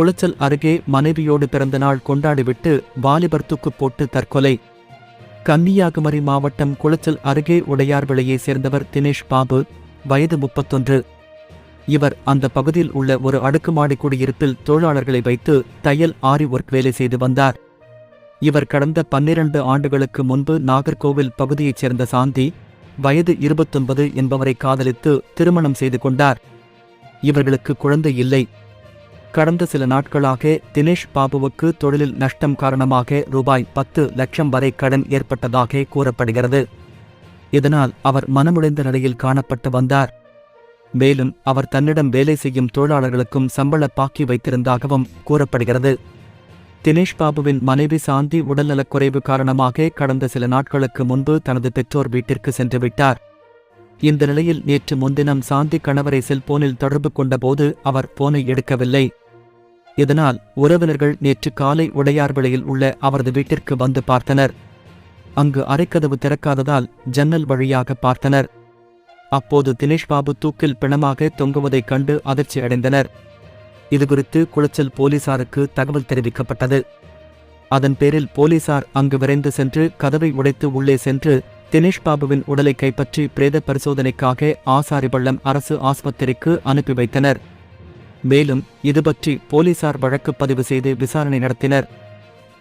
குளச்சல் அருகே மனைவியோடு பிறந்த நாள் கொண்டாடிவிட்டு வாலிபர் தூக்கு போட்டு தற்கொலை. கன்னியாகுமரி மாவட்டம் குளச்சல் அருகே உடையார்விளையைச் சேர்ந்தவர் தினேஷ் பாபு வயது முப்பத்தொன்று. இவர் அந்த பகுதியில் உள்ள ஒரு அடுக்குமாடி குடியிருப்பில் தொழிலாளர்களை வைத்து தையல் ஆரி ஒர்க் வேலை செய்து வந்தார். இவர் கடந்த பன்னிரண்டு ஆண்டுகளுக்கு முன்பு நாகர்கோவில் பகுதியைச் சேர்ந்த சாந்தி வயது இருபத்தொன்பது என்பவரை காதலித்து திருமணம் செய்து கொண்டார். இவர்களுக்கு குழந்தை இல்லை. கடந்த சில நாட்களாக தினேஷ் பாபுவுக்கு தொழிலில் நஷ்டம் காரணமாக ரூபாய் பத்து லட்சம் வரை கடன் ஏற்பட்டதாக கூறப்படுகிறது. இதனால் அவர் மனமுடைந்த நிலையில் காணப்பட்டு வந்தார். மேலும் அவர் தன்னிடம் வேலை செய்யும் தொழிலாளர்களுக்கும் சம்பள பாக்கி வைத்திருந்ததாகவும் கூறப்படுகிறது. தினேஷ் பாபுவின் மனைவி சாந்தி உடல்நலக்குறைவு காரணமாக கடந்த சில நாட்களுக்கு முன்பு தனது பெற்றோர் வீட்டிற்கு சென்று விட்டார். இந்த நிலையில் நேற்று முன்தினம் சாந்தி கணவரை செல்போனில் தொடர்பு கொண்டபோது அவர் போனை எடுக்கவில்லை. இதனால் உறவினர்கள் நேற்று காலை உடையார்விளையில் உள்ள அவரது வீட்டிற்கு வந்து பார்த்தனர். அங்கு அரைக்கதவு திறக்காததால் ஜன்னல் வழியாக பார்த்தனர். அப்போது தினேஷ் பாபு தூக்கில் பிணமாக தொங்குவதைக் கண்டு அதிர்ச்சி அடைந்தனர். இதுகுறித்து குளச்சல் போலீசாருக்கு தகவல் தெரிவிக்கப்பட்டது. அதன் பேரில் போலீசார் அங்கு விரைந்து சென்று கதவை உடைத்து உள்ளே சென்று தினேஷ் பாபுவின் உடலை கைப்பற்றி பிரேத பரிசோதனைக்காக ஆசாரிபள்ளம் அரசு ஆஸ்பத்திரிக்கு அனுப்பி வைத்தனர். மேலும் இதுபற்றி போலீசார் வழக்கு பதிவு செய்து விசாரணை நடத்தினர்.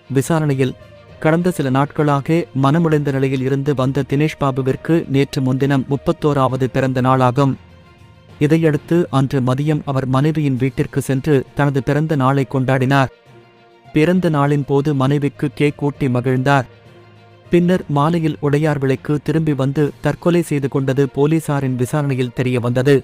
விசாரணையில் கடந்த சில நாட்களாக மனமுடைந்த நிலையில் இருந்து வந்த தினேஷ் பாபுவிற்கு நேற்று முன்தினம் முப்பத்தோராவது பிறந்த நாளாகும். இதையடுத்து அன்று மதியம் அவர் மனைவியின் வீட்டிற்கு சென்று தனது பிறந்த நாளை கொண்டாடினார். பிறந்த நாளின் போது மனைவிக்கு கேக் ஊட்டி மகிழ்ந்தார். பின்னர் மாலையில் உடையார் விலைக்கு திரும்பி வந்து தற்கொலை செய்து கொண்டது போலீசாரின் விசாரணையில் தெரிய வந்தது